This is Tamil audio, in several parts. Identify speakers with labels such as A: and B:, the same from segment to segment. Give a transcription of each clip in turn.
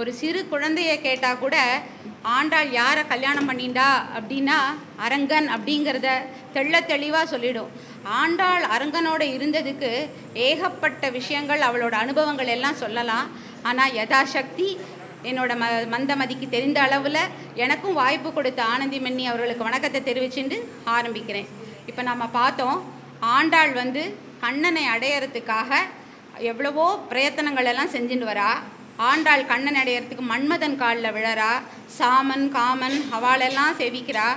A: ஒரு சிறு குழந்தைய கேட்டால் கூட ஆண்டாள் யாரை கல்யாணம் பண்ணிண்டா? அப்படின்னா அரங்கன் அப்படிங்கிறத தெள்ள தெளிவாக சொல்லிடும். ஆண்டாள் அரங்கனோட இருந்ததுக்கு ஏகப்பட்ட விஷயங்கள் அவளோட அனுபவங்கள் எல்லாம் சொல்லலாம். ஆனால் யதாசக்தி என்னோட ம மந்தமதிக்கு தெரிந்த அளவில் எனக்கும் வாய்ப்பு கொடுத்த ஆனந்திமன்னி அவர்களுக்கு வணக்கத்தை தெரிவிச்சுட்டு ஆரம்பிக்கிறேன். இப்போ நம்ம பார்த்தோம் ஆண்டாள் வந்து கண்ணனை அடையறதுக்காக எவ்வளவோ பிரயத்தனங்கள் எல்லாம் செஞ்சுட்டு வரா. ஆண்டாள் கண்ணன் அடையிறதுக்கு மன்மதன் காலில் விழறா. சாமன் காமன் அவளெல்லாம் செவிக்கிறா.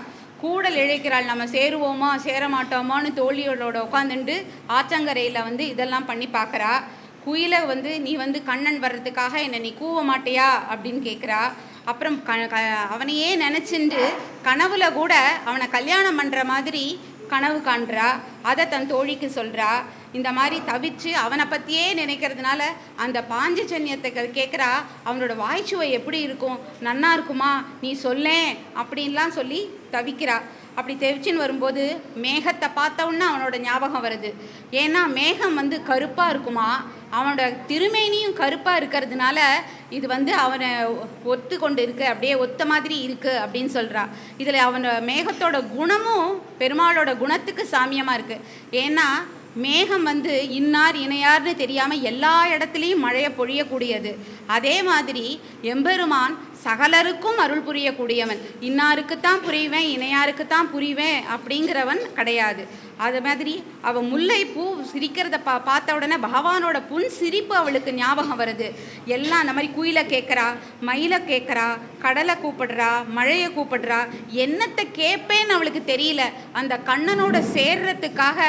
A: கூடல் இழைக்கிறாள் நம்ம சேருவோமா சேர மாட்டோமான்னு தோழியோட உட்காந்துண்டு ஆற்றங்கரையில் வந்து இதெல்லாம் பண்ணி பார்க்குறா குயிலை வந்து நீ வந்து கண்ணன் வர்றதுக்காக என்னை நீ கூவ மாட்டியா? அப்படின்னு கேட்குறா அப்புறம் க க அவனையே நினச்சிண்டு கனவுல கூட அவனை கல்யாணம் பண்ணுற மாதிரி கனவு காண்றா. அதை தன் தோழிக்கு சொல்கிறா இந்த மாதிரி தவிச்சு அவனை பற்றியே நினைக்கிறதுனால அந்த பாஞ்சஜன்யத்தை கேட்குறா அவனோட வாய்ச்சுவை எப்படி இருக்கும்? நன்னா இருக்குமா? நீ சொல்லேன் அப்படின்லாம் சொல்லி தவிக்கிறா. அப்படி தெவிச்சின்னு வரும்போது மேகத்தை பார்த்தவுடனே அவனோட ஞாபகம் வருது. ஏன்னா மேகம் வந்து கருப்பாக இருக்குமா? அவனோட திருமேனியும் கருப்பாக இருக்கிறதுனால இது வந்து அவனை ஒத்து கொண்டு இருக்கு அப்படியே ஒத்த மாதிரி இருக்கு அப்படின்னு சொல்கிறா இதில் அவனோட மேகத்தோட குணமும் பெருமாளோட குணத்துக்கு சாமியமாக இருக்குது ஏன்னா மேகம் வந்து இன்னார் இணையார்னு தெரியாமல் எல்லா இடத்துலையும் மழையை பொழியக்கூடியது. அதே மாதிரி எம்பெருமான் சகலருக்கும் அருள் புரியக்கூடியவன். இன்னாருக்குத்தான் புரிவேன் இணையாருக்குத்தான் புரிவேன் அப்படிங்கிறவன் கிடையாது. அது மாதிரி அவள் முல்லை பூ சிரிக்கிறத பா பார்த்த உடனே பகவானோட புன் சிரிப்பு அவளுக்கு ஞாபகம் வருது. எல்லாம் அந்த மாதிரி குயிலை கேட்குறா மயிலை கேட்குறா கடலை கூப்பிடுறா மழையை கூப்பிடுறா என்னத்தை கேட்பேன்னு அவளுக்கு தெரியல. அந்த கண்ணனோட சேர்றதுக்காக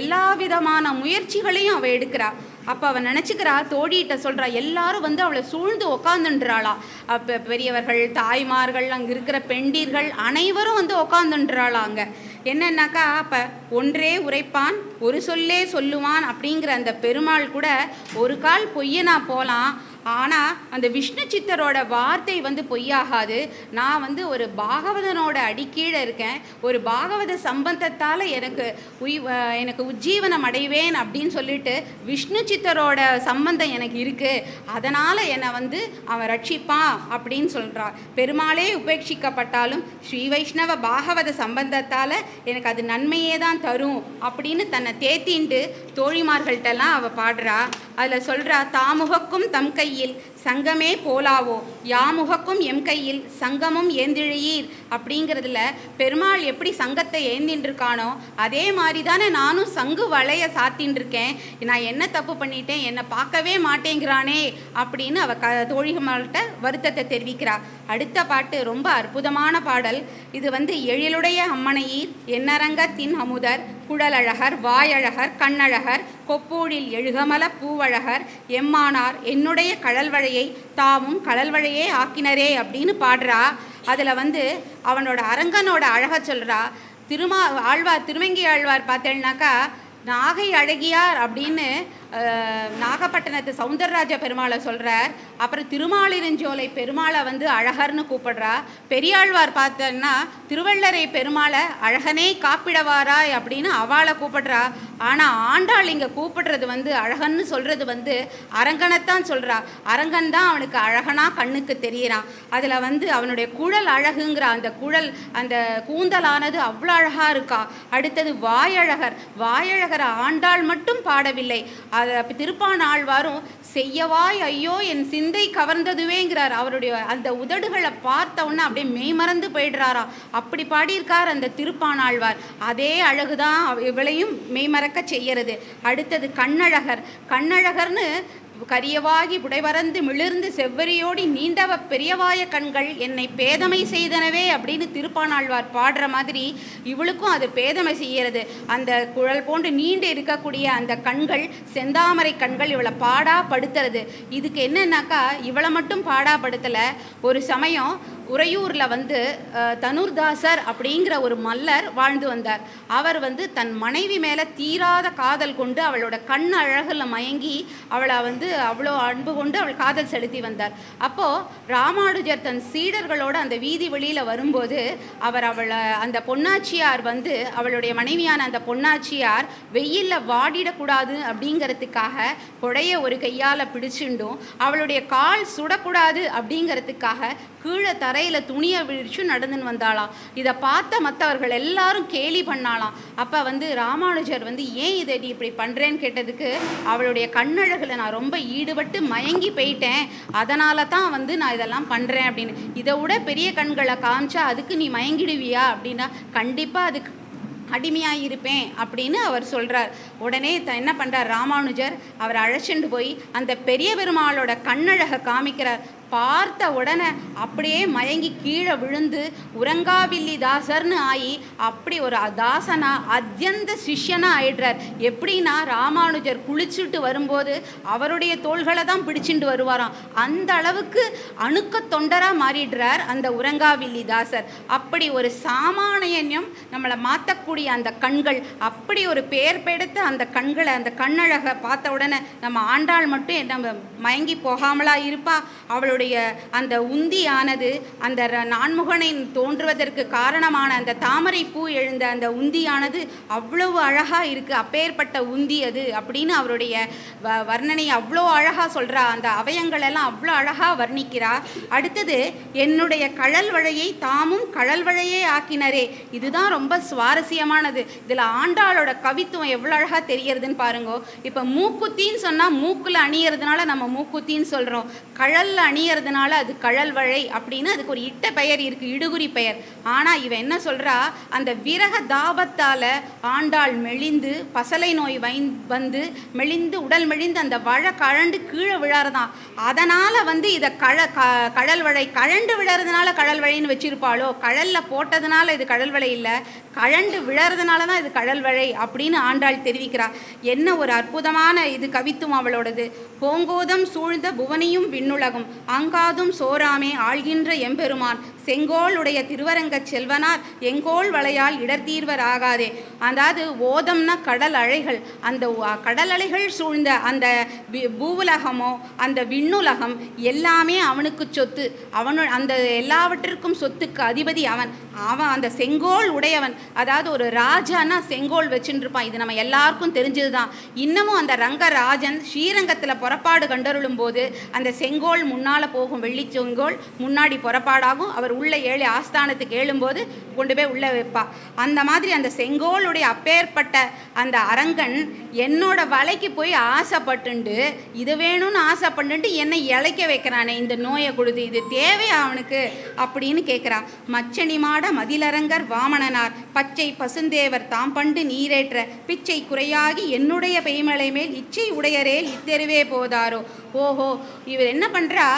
A: எல்லா விதமான முயற்சிகளையும் அவள் எடுக்கிறா. அப்போ அவன் நினச்சிக்கிறா தோழிகிட்ட சொல்கிறா எல்லாரும் வந்து அவளை சூழ்ந்து உக்காந்துன்றாளா. அப்போ பெரியவர்கள் தாய்மார்கள் அங்கே இருக்கிற பெண்டீர்கள் அனைவரும் வந்து உக்காந்துன்றாளா அங்கே. என்னன்னாக்கா அப்போ ஒன்றே உரைப்பான் ஒரு சொல்லே சொல்லுவான் அப்படிங்கிற அந்த பெருமாள் கூட ஒரு கால் பொய்யனா போகலாம் ஆனால் அந்த விஷ்ணு சித்தரோட வார்த்தை வந்து பொய்யாகாது. நான் வந்து ஒரு பாகவதனோட அடிக்கீழே இருக்கேன். ஒரு பாகவத சம்பந்தத்தால் எனக்கு உய் எனக்கு உஜ்ஜீவனம் அடைவேன் அப்படின்னு சொல்லிட்டு விஷ்ணு சித்தரோட சம்பந்தம் எனக்கு இருக்குது அதனால் என்னை வந்து அவன் ரட்சிப்பான் அப்படின்னு சொல்கிறா பெருமாளே உபேட்சிக்கப்பட்டாலும் ஸ்ரீ வைஷ்ணவ பாகவத சம்பந்தத்தால் எனக்கு அது நன்மையே தான் தரும் அப்படின்னு தன்னை தேத்தின்ட்டு தோழிமார்கள்ட்டெல்லாம் அவள் பாடுறா. அதில் சொல்கிறா தாமுகக்கும் தம் கையில் சங்கமே போலாவோ? யாமுகக்கும் எம் கையில் சங்கமும் ஏந்திழையீர்? அப்படிங்கிறதுல பெருமாள் எப்படி சங்கத்தை ஏந்தின்றிருக்கானோ அதே மாதிரி தானே நானும் சங்கு வளைய சாத்தின்ட்ருக்கேன் நான் என்ன தப்பு பண்ணிட்டேன்? என்னை பார்க்கவே மாட்டேங்கிறானே அப்படின்னு அவ க தோழிகமாள்கிட்ட வருத்தத்தை தெரிவிக்கிறா. அடுத்த பாட்டு ரொம்ப அற்புதமான பாடல். இது வந்து எழிலுடைய அம்மனையீர் எண்ணரங்கத்தின் அமுதர் குழலழகர் வாயழகர் கண்ணழகர் கொப்பூரில் எழுகமல பூவழகர் எம்மானார் என்னுடைய கடல்வழையை தாமும் கடல்வழையே ஆக்கினரே அப்படின்னு பாடுறா. அதில் வந்து அவனோட அரங்கனோட அழக சொல்கிறா திருமா ஆழ்வார் திருவங்கி ஆழ்வார் பார்த்தேன்னாக்கா நாகை அழகியார் அப்படின்னு நாகப்பட்டினத்து சவுந்தரராஜ பெருமாளை சொல்கிறார் அப்புறம் திருமாலிருஞ்சோலை பெருமாளை வந்து அழகர்னு கூப்பிடுறா. பெரியாழ்வார் பார்த்தோன்னா திருவள்ளரை பெருமாளை அழகனே காப்பிடவாராய் அப்படின்னு அவளை கூப்பிடுறா. ஆனால் ஆண்டாள் இங்கே கூப்பிடுறது வந்து அழகன்னு சொல்கிறது வந்து அரங்கனைத்தான் சொல்கிறா அரங்கன் தான் அவனுக்கு அழகனா கண்ணுக்கு தெரியறான். அதில் வந்து அவனுடைய குழல் அழகுங்கிற அந்த குழல் அந்த கூந்தலானது அவ்வளோ அழகாக இருக்கா. அடுத்தது வாயழகர். வாயழகர் ஆண்டாள் மட்டும் பாடவில்லை. அதை திருப்பானாழ்வாரும் செய்யவாய் ஐயோ என் சிந்தை கவர்ந்ததுவேங்கிறார். அவருடைய அந்த உதடுகளை பார்த்த உடனே அப்படியே மெய்மறந்து போயிடுறாராம். அப்படி பாடியிருக்கார் அந்த திருப்பானாழ்வார். அதே அழகுதான் இவளையும் இவளையும் சிறக்க செய்யறது. அடுத்தது கண்ணழகர். கண்ணழகர்னு கரியவாகி புடைவரந்து மிளிர்ந்து செவ்வரியோடி நீண்டவ பெரியவாய கண்கள் என்னை பேதமை செய்தனவே அப்படின்னு திருப்பானாழ்வார் பாடுற மாதிரி இவளுக்கும் அது பேதமை செய்யறது. அந்த குழல் போன்று நீண்டு இருக்கக்கூடிய அந்த கண்கள் செந்தாமரை கண்கள் இவளை பாடா படுத்துறது. இதுக்கு என்னன்னாக்கா இவளை மட்டும் பாடா படுத்தலை. ஒரு சமயம் உறையூரில் வந்து தனுர்தாசர் அப்படிங்கிற ஒரு மல்லர் வாழ்ந்து வந்தார். அவர் வந்து தன் மனைவி மேலே தீராத காதல் கொண்டு அவளோட கண் அழகில் மயங்கி அவளை வந்து அவ்வளோ அன்பு கொண்டு அவள் காதல் செலுத்தி வந்தார். அப்போது ராமானுஜர் தன் சீடர்களோட அந்த வீதி வெளியில் வரும்போது அவர் அவளை அந்த பொன்னாச்சியார் வந்து அவளுடைய மனைவியான அந்த பொன்னாச்சியார் வெயிலில் வாடிடக்கூடாது அப்படிங்கிறதுக்காக கொடைய ஒரு கையால் பிடிச்சுண்டும் அவளுடைய கால் சுடக்கூடாது அப்படிங்கிறதுக்காக கீழே தரையில் துணியை விழிச்சு நடந்துன்னு வந்தாளாம். இதை பார்த்த மற்றவர்கள் எல்லாரும் கேலி பண்ணாலாம் அப்போ வந்து ராமானுஜர் வந்து ஏன் இதை நீ இப்படி பண்ணுறேன்னு கேட்டதுக்கு அவளுடைய கண்ணழகில் நான் ரொம்ப ஈடுபட்டு மயங்கி போயிட்டேன். அதனால தான் வந்து நான் இதெல்லாம் பண்ணுறேன் அப்படின்னு. இதை விட பெரிய கண்களை காமிச்சா அதுக்கு நீ மயங்கிடுவியா? அப்படின்னா கண்டிப்பாக அதுக்கு அடிமையாக இருப்பேன் அப்படின்னு அவர் சொல்கிறார் உடனே த என்ன பண்ணுறார் ராமானுஜர் அவர் அழைச்சிட்டு போய் அந்த பெரிய பெருமாளோட கண்ணழகை காமிக்கிறார். பார்த்த உடனே அப்படியே மயங்கி கீழே விழுந்து உறங்காவில்லி தாசர்னு ஆகி அப்படி ஒரு தாசனா அத்தியந்த சிஷ்யனாக ஆயிடுறார். எப்படின்னா ராமானுஜர் குளிச்சுட்டு வரும்போது அவருடைய தோள்களை தான் பிடிச்சிட்டு வருவாராம். அந்த அளவுக்கு அணுக்க தொண்டராக மாறிடுறார் அந்த உறங்காவில்லி தாசர் அப்படி ஒரு சாமானியன்யம் நம்மளை மாற்றக்கூடிய அந்த கண்கள் அப்படி ஒரு பெயர் பெடுத்த அந்த கண்களை அந்த கண்ணழகை பார்த்த உடனே நம்ம ஆண்டாள் மட்டும் நம்ம மயங்கி போகாமலா இருப்பா? அவருடைய அந்த உந்தியானது அந்த நான்முகனை தோன்றுவதற்கு காரணமான அந்த தாமரை பூ எழுந்த அந்த உந்தியானது அவ்வளவு அழகாக இருக்கு அப்பேற்பட்ட உந்தி அது அப்படின்னு அவருடைய வ- வர்ணனை அவ்வளோ அழகாக சொல்கிறா அந்த அவயங்கள் எல்லாம் அவ்வளோ அழகாக வர்ணிக்கிறா. அடுத்தது என்னுடைய கழல் வழையை தாமும் கழல் வழையே ஆக்கினரே. இதுதான் ரொம்ப சுவாரஸ்யமானது. இதில் ஆண்டாளோட கவித்துவம் எவ்வளோ அழகாக தெரியறதுன்னு பாருங்கோ. இப்போ மூக்குத்தின்னு சொன்னால் மூக்கில் அணியறதுனால நம்ம மூக்குத்தின்னு சொல்கிறோம் கழல்ல அணியறதுனால அது கழல்வழை அப்படின்னு அதுக்கு ஒரு இட்ட பெயர் இருக்கு இடுகுறி பெயர். ஆனால் இவன் என்ன சொல்றா? அந்த விரக தாபத்தால ஆண்டாள் மெலிந்து பசலை நோய் வைந் வந்து மெலிந்து உடல் மெலிந்து அந்த வழ கழண்டு கீழே விழாறதான் அதனால வந்து இதை கழ க கழல் வழை கழண்டு விழறதுனால கடல் வழைன்னு வச்சிருப்பாளோ? கழல்ல போட்டதுனால இது கடல் வழை இல்லை. கழண்டு விழறதுனால தான் இது கடல் வழை அப்படின்னு ஆண்டாள் தெரிவிக்கிறா. என்ன ஒரு அற்புதமான இது கவித்துவம் அவளோடது. பூங்கோதம் சூழ்ந்த புவனியும் விண்ணுலகும். அங்காதும் சோராமே ஆள்கின்ற எம்பெருமான். செங்கோல் உடைய திருவரங்கச் செல்வனார் எங்கோல் வளையால் இடர்தீர்வர் ஆகாதே அதாவது ஓதம்னா கடல் அலைகள். அந்த கடல் அலைகள் சூழ்ந்த அந்த பூவுலகமோ அந்த விண்ணுலகம் எல்லாமே அவனுக்கு சொத்து. அவனு அந்த எல்லாவற்றிற்கும் சொத்துக்கு அதிபதி அவன். அவன் அந்த செங்கோல் உடையவன். அதாவது ஒரு ராஜானா செங்கோல் வச்சுட்டு இருப்பான் இது நம்ம எல்லாருக்கும் தெரிஞ்சது தான் இன்னமும் அந்த ரங்கராஜன் ஸ்ரீரங்கத்தில் புறப்பாடு கண்டருளும் போது அந்த செங்கோல் முன்னால் போகும் வெள்ளி செங்கோல் முன்னாடி புறப்பாடாகும். அவர் உள்ளே ஏழு ஆஸ்தானத்துக்கு ஏழும்போது கொண்டு போய் உள்ளே வைப்பா. அந்த மாதிரி அந்த செங்கோலுடைய அப்பேற்பட்ட அந்த அரங்கன் என்னோட வலைக்கு போய் ஆசைப்பட்டுண்டு இது வேணும்னு ஆசைப்பட்டுட்டு என்னை இழைக்க வைக்கிறானே இந்த நோயை கொடுத்து இது தேவையா அவனுக்கு? அப்படின்னு கேட்குறான் மச்சனி மாட மதிலரங்கர் வாமணனார் பச்சை பசுந்தேவர் தாம் பண்டு நீரேற்ற பிச்சை குறையாகி என்னுடைய பெய்மலை மேல் இச்சை உடையரேல் இத்தெருவே போதாரோ? ஓஹோ இவர் என்ன பண்ணுறா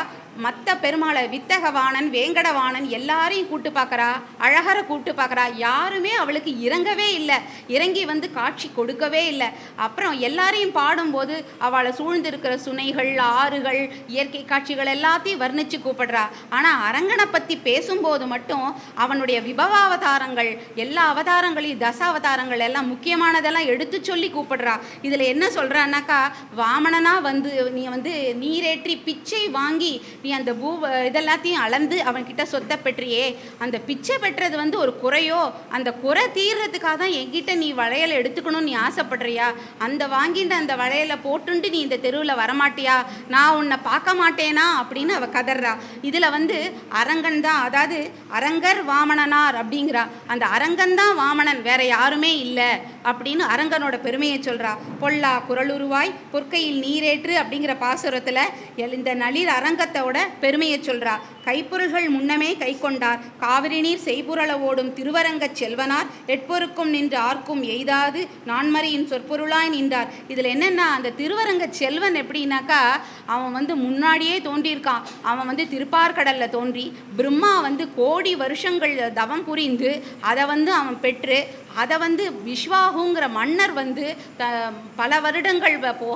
A: மற்ற பெருமாளை வித்தகவாணன் வேங்கடவாணன் எல்லாரையும் கூட்டு பார்க்குறா அழகரை கூட்டு பார்க்குறா. யாருமே அவளுக்கு இறங்கவே இல்லை. இறங்கி வந்து காட்சி கொடுக்கவே இல்லை. அப்புறம் எல்லாரையும் பாடும்போது அவளை சூழ்ந்திருக்கிற சுனைகள் ஆறுகள் இயற்கை காட்சிகள் எல்லாத்தையும் வர்ணித்து கூப்பிடுறா. ஆனால் அரங்கனை பற்றி பேசும்போது மட்டும் அவனுடைய விபவாவதாரங்கள் எல்லா அவதாரங்களையும் தசாவதாரங்கள் எல்லாம் முக்கியமானதெல்லாம் எடுத்து சொல்லி கூப்பிடுறா. இதில் என்ன சொல்கிறான்னாக்கா வாமணனாக வந்து நீ வந்து நீரேற்றி பிச்சை வாங்கி நீ அந்த பூ இதெல்லாத்தையும் அளந்து அவன்கிட்ட சொத்தை பெற்றியே அந்த பிச்சை பெற்றது வந்து ஒரு குறையோ அந்த குறை தீர்றதுக்காக தான் என்கிட்ட நீ வளையல் எடுத்துக்கணும்னு நீ ஆசைப்படுறியா? அந்த வாங்கிட்டு அந்த வளையலை போட்டுண்டு நீ இந்த தெருவில் வரமாட்டியா? நான் உன்னை பார்க்க மாட்டேனா? அப்படின்னு அவ கதறா இதில் வந்து அரங்கன் தான் அதாவது அரங்கர் வாமணனார் அப்படிங்கிறா. அந்த அரங்கன் தான் வாமணன் வேற யாருமே இல்லை. அப்படின்னு அரங்கனோட பெருமையை சொல்கிறா பொல்லா குரலுருவாய் பொற்கையில் நீரேற்று அப்படிங்கிற பாசுரத்தில் இந்த நளிர் அரங்கத்தோட பெருமையை சொல்கிறா கைப்பொருள்கள் முன்னமே கை கொண்டார். காவிரி நீர் செய்புரள ஓடும் திருவரங்கச் செல்வனார். எட்பொருக்கும் நின்று ஆர்க்கும் எய்தாது. நான்மறையின் சொற்பொருளாய் நின்றார். இதில் என்னென்னா அந்த திருவரங்க செல்வன் எப்படின்னாக்கா அவன் வந்து முன்னாடியே தோன்றியிருக்கான். அவன் வந்து திருப்பார்கடலில் தோன்றி பிரம்மா வந்து கோடி வருஷங்கள் தவம் புரிந்து அதை வந்து அவன் பெற்று அதை வந்து விஸ்வாகுங்கிற மன்னர் வந்து த பல வருடங்கள் போ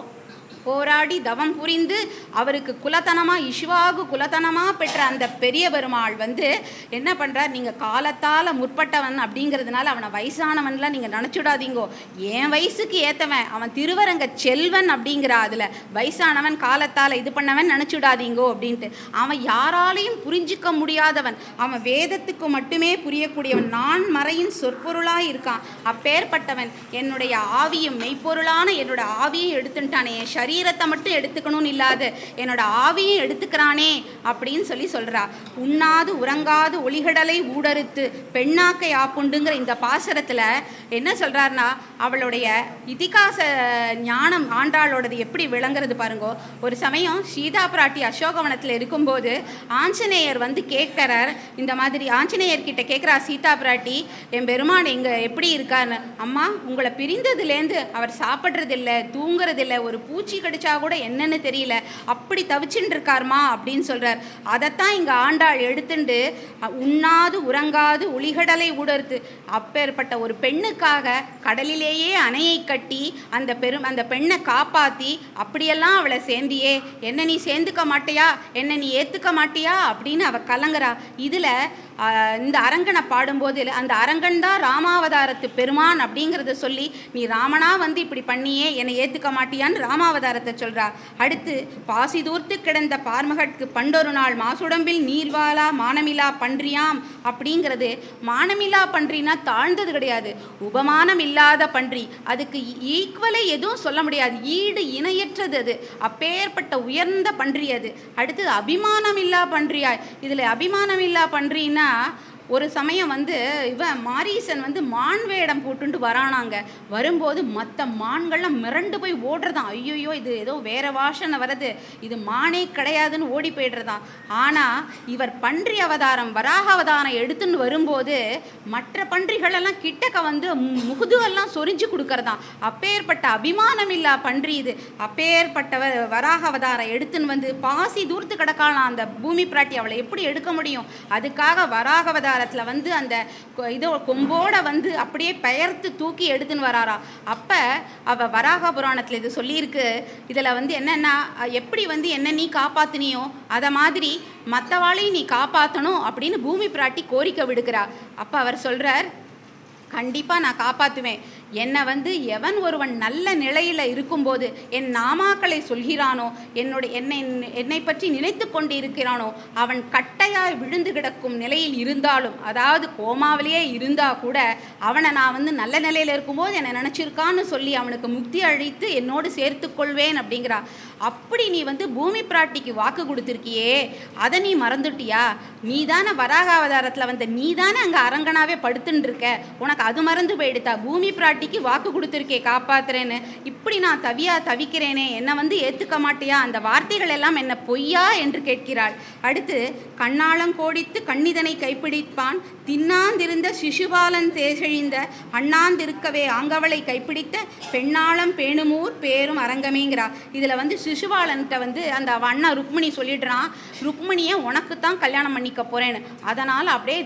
A: போராடி தவம் புரிந்து அவருக்கு குலத்தனமாக இஷுவாகு குலத்தனமாக பெற்ற அந்த பெரிய பெருமாள் வந்து என்ன பண்ணுறார் நீங்கள் காலத்தால் முற்பட்டவன் அப்படிங்கிறதுனால அவனை வயசானவன்லாம் நீங்கள் நினச்சிடாதீங்கோ. என் வயசுக்கு ஏற்றவன் அவன் திருவரங்க செல்வன் அப்படிங்கிற அதில் வயசானவன் காலத்தால் இது பண்ணவன் நினச்சிடாதீங்கோ அப்படின்ட்டு. அவன் யாராலையும் புரிஞ்சிக்க முடியாதவன். அவன் வேதத்துக்கு மட்டுமே புரியக்கூடியவன். நான் மறையின் சொற்பொருளாக இருக்கான். அப்பேற்பட்டவன். என்னுடைய ஆவியும் மெய்ப்பொருளான என்னோட ஆவியை எடுத்துட்டானே. என் சரீரத்தை மட்டும் எடுத்துக்கணும்னு இல்லாது என்னோட ஆவியும் எடுத்துக்கிறானே அப்படின்னு சொல்லி சொல்கிறா உண்ணாது உறங்காது ஒளிகடலை ஊடறுத்து பெண்ணாக்கை ஆப்புண்டுங்கிற இந்த பாசரத்தில் என்ன சொல்கிறாருன்னா அவளுடைய இதிகாச ஞானம் ஆண்டாளோடது எப்படி விளங்குறது பாருங்கோ. ஒரு சமயம் சீதா பிராட்டி அசோகவனத்தில் இருக்கும்போது ஆஞ்சநேயர் வந்து கேட்குறார். இந்த மாதிரி ஆஞ்சநேயர் கிட்ட கேட்குறா சீதா பிராட்டி என் பெருமான் எங்கே எப்படி இருக்கான்னு அம்மா உங்களை பிரிந்ததுலேருந்து அவர் சாப்பிட்றதில்ல தூங்குறதில்ல ஒரு பூச்சி கடிச்சா கூட என்னன்னு தெரியல. அப்படி தவிச்சுட்டு இருக்காருமா அப்படின்னு சொல்றார். அதைத்தான் இங்க ஆண்டாள் எடுத்துண்டு உண்ணாது உறங்காது உளிகடலை உடர்த்து அப்பேற்பட்ட ஒரு பெண்ணுக்காக கடலிலேயே அணையை கட்டி அந்த பெரும் அந்த பெண்ணை காப்பாத்தி அப்படியெல்லாம் அவளை சேர்ந்தியே என்ன நீ சேர்ந்துக்க மாட்டியா? என்ன நீ ஏத்துக்க மாட்டியா? அப்படின்னு அவ கலங்குறா. இதுல ஆஹ், இந்த அரங்கனை பாடும்போது அந்த அரங்கன் தான் ராமாவதாரத்து பெருமான் அப்படிங்கிறத சொல்லி நீ ராமனா வந்து இப்படி பண்ணியே என்னை ஏத்துக்க மாட்டியான்னு ராமாவதாரத்தை சொல்கிறா அடுத்து பாசி தூர்த்து கிடந்த பார்மகட்கு பண்டொரு நாள் மாசுடம்பில் நீர்வாலா மானமிலா பன்றியாம் அப்படிங்கிறது மானமிலா பன்றினா தாழ்ந்தது கிடையாது. உபமானம் இல்லாத பன்றி. அதுக்கு ஈக்குவலை எதுவும் சொல்ல முடியாது. ஈடு இணையற்றது அது. அப்பேற்பட்ட உயர்ந்த பன்றி அது. அடுத்து அபிமானம் இல்லா பன்றியாய். இதில் அபிமானம் இல்லா பன்றின்னா ஒரு சமயம் வந்து இவன் மாரீசன் வந்து மான் வேடம் போட்டுட்டு வரானாங்க. வரும்போது மற்ற மான்கள்லாம் மிரண்டு போய் ஓடுறதான் ஐயோயோ இது ஏதோ வேற வாசனை வருது இது மானே கிடையாதுன்னு ஓடி போயிடுறதாம். ஆனால் இவர் பன்றி அவதாரம் வராக அவதாரம் எடுத்துன்னு வரும்போது மற்ற பன்றிகளெல்லாம் கிட்டக்க வந்து மு- முகுதுவெல்லாம் சொரிஞ்சு கொடுக்கறதான் அப்பேற்பட்ட அபிமானம் இல்லா பன்றி இது. அப்பேற்பட்டவர் வராக அவதாரம் எடுத்துன்னு வந்து பாசி தூரத்து கிடக்கலாம் அந்த பூமி பிராட்டி. அவளை எப்படி எடுக்க முடியும்? அதுக்காக வராக காலத்தில் வந்து அந்த கொ- இதோ கொம்போட வந்து அப்படியே பெயர்த்து தூக்கி எடுத்துன்னு வராரா. அப்போ அவ வராக புராணத்தில் இது சொல்லியிருக்கு. இதில் வந்து என்னென்னா எப்படி வந்து என்ன நீ காப்பாற்றினியோ அதை மாதிரி மற்றவாளையும் நீ காப்பாற்றணும் அப்படின்னு பூமி பிராட்டி கோரிக்கை விடுக்கிறா. அப்போ அவர் சொல்கிறார் கண்டிப்பாக நான் காப்பாற்றுவேன் என்னை வந்து எவன் ஒருவன் நல்ல நிலையில் இருக்கும்போது என் நாமாக்களை சொல்கிறானோ என்னுடைய என்னை என்னை பற்றி நினைத்து கொண்டு இருக்கிறானோ அவன் கட்டையாய் விழுந்து கிடக்கும் நிலையில் இருந்தாலும் அதாவது கோமாவிலேயே இருந்தால் கூட அவனை நான் வந்து நல்ல நிலையில் இருக்கும்போது என்னை நினச்சிருக்கான்னு சொல்லி அவனுக்கு முக்தி அழித்து என்னோடு சேர்த்து கொள்வேன் அப்படிங்கிறா. அப்படி நீ வந்து பூமி பிராட்டிக்கு வாக்கு கொடுத்துருக்கியே அதை நீ மறந்துட்டியா? நீ தானே வராக அவதாரத்தில் வந்த நீ தானே அங்கே அரங்கனாவே படுத்துன்னு இருக்க. உனக்கு அது மறந்து போயிடுதா பூமி பிராட்டி பிராட்டிக்கு வாக்கு கொடுத்துருக்கே காப்பாத்துறேன்னு. இப்படி நான் தவியா தவிக்கிறேனே என்னை வந்து ஏற்றுக்க மாட்டியா? அந்த வார்த்தைகள் எல்லாம் என்ன பொய்யா என்று கேட்கிறாள். அடுத்து கண்ணாளம் கோடித்து கண்ணிதனை கைப்பிடிப்பான். தின்னாந்திருந்த சிசுபாலன் தேசெழிந்த அண்ணாந்திருக்கவே ஆங்கவளை கைப்பிடித்த பெண்ணாளம் பேணுமூர் பேரும் அரங்கமேங்கிறா இதில் வந்து சிசுபாலன்கிட்ட வந்து அந்த அண்ணா ருக்மிணி சொல்லிடுறான். ருக்மிணியை உனக்கு தான் கல்யாணம் பண்ணிக்க போகிறேன்னு அதனால் அப்படியே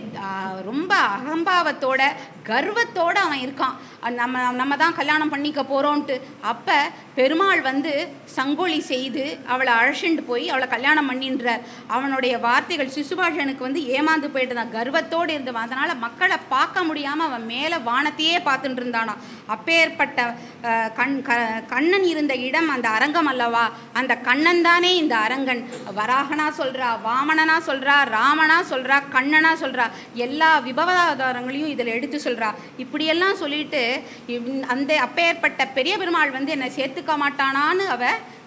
A: ரொம்ப அகம்பாவத்தோட கர்வத்தோட அவன் இருக்கான். அந்த நம்ம நம்ம தான் கல்யாணம் பண்ணிக்க போகிறோன்ட்டு அப்போ பெருமாள் வந்து சங்கோலி செய்து அவளை அழைச்சிட்டு போய் அவளை கல்யாணம் பண்ணின்றார் அவனுடைய வார்த்தைகள் சிசுபாஷனுக்கு வந்து ஏமாந்து போயிட்டுதான் கர்வத்தோடு இருந்தவன். அதனால் மக்களை பார்க்க முடியாமல் அவன் மேலே வானத்தையே பார்த்துட்டு இருந்தானான் அப்பேற்பட்ட கண் க கண்ணன் இருந்த இடம் அந்த அரங்கம் அல்லவா? அந்த கண்ணன் தானே இந்த அரங்கன். வராகனா சொல்கிறா வாமனனா சொல்கிறா ராமனா சொல்கிறா கண்ணனா சொல்கிறா எல்லா விபவாதாரங்களையும் இதில் எடுத்து சொல்கிறா இப்படியெல்லாம் சொல்லிட்டு அந்த அப்பேற்பட்ட பெரிய பெருமாள் வந்து என்னை சேர்த்துக்க மாட்டானான்னு அவ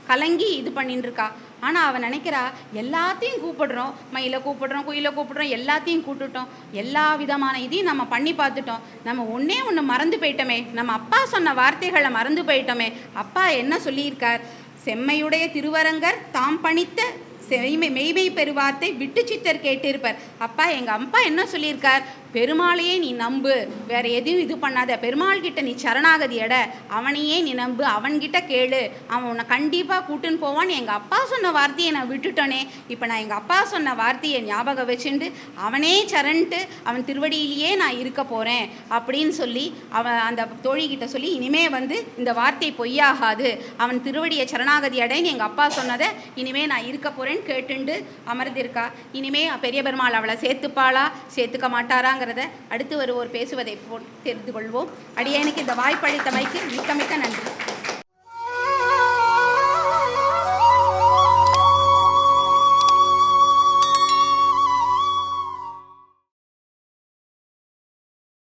A: கலங்கி இது பண்ணிட்டு இருக்கா ஆனால் அவன் நினைக்கிறா எல்லாத்தையும் கூப்பிடுறோம். மயிலை கூப்பிடுறோம் குயிலை கூப்பிடுறோம் எல்லாத்தையும் கூப்பிட்டுட்டோம். எல்லா விதமான இதையும் நம்ம பண்ணி பார்த்துட்டோம். நம்ம ஒன்றே ஒன்று மறந்து போயிட்டோமே. நம்ம அப்பா சொன்ன வார்த்தைகளை மறந்து போயிட்டோமே. அப்பா என்ன சொல்லியிருக்கார்? செம்மையுடைய திருவரங்கர் தாம் பணித்த செய்மை மெய்மை பெருவார்த்தை விட்டு சித்தர் கேட்டிருப்பார். அப்பா எங்கள் அப்பா என்ன சொல்லியிருக்கார்? பெருமாளையே நீ நம்பு. வேற எதையும் இது பண்ணாத. பெருமாள் கிட்ட நீ சரணாகதி எட. அவனையே நீ நம்பு. அவன்கிட்ட கேளு. அவன் உன்னை கண்டிப்பாக கூட்டுன்னு போவான்னு எங்கள் அப்பா சொன்ன வார்த்தையை நான் விட்டுட்டோனே. இப்போ நான் எங்கள் அப்பா சொன்ன வார்த்தையை ஞாபகம் வச்சுண்டு அவனே சரண்ட்டு அவன் திருவடியிலேயே நான் இருக்க போகிறேன் அப்படின்னு சொல்லி அவன் அந்த தோழிகிட்ட சொல்லி இனிமே வந்து இந்த வார்த்தை பொய்யாகாது. அவன் திருவடியை சரணாகதி அடைன்னு எங்கள் அப்பா சொன்னதை இனிமே நான் இருக்க போகிறேன்னு கேட்டுண்டு அமர்ந்திருக்கா. இனிமே பெரிய பெருமாள் அவளை சேர்த்துப்பாளா? சேர்த்துக்க மாட்டாராங்கிறத அடுத்து வருவோர் பேசுவதை போல் தெரிந்து கொள்வோம். அடியேனுக்கு இந்த வாய்ப்பளித்தமைக்கு மிக்க மிக்க நன்றி.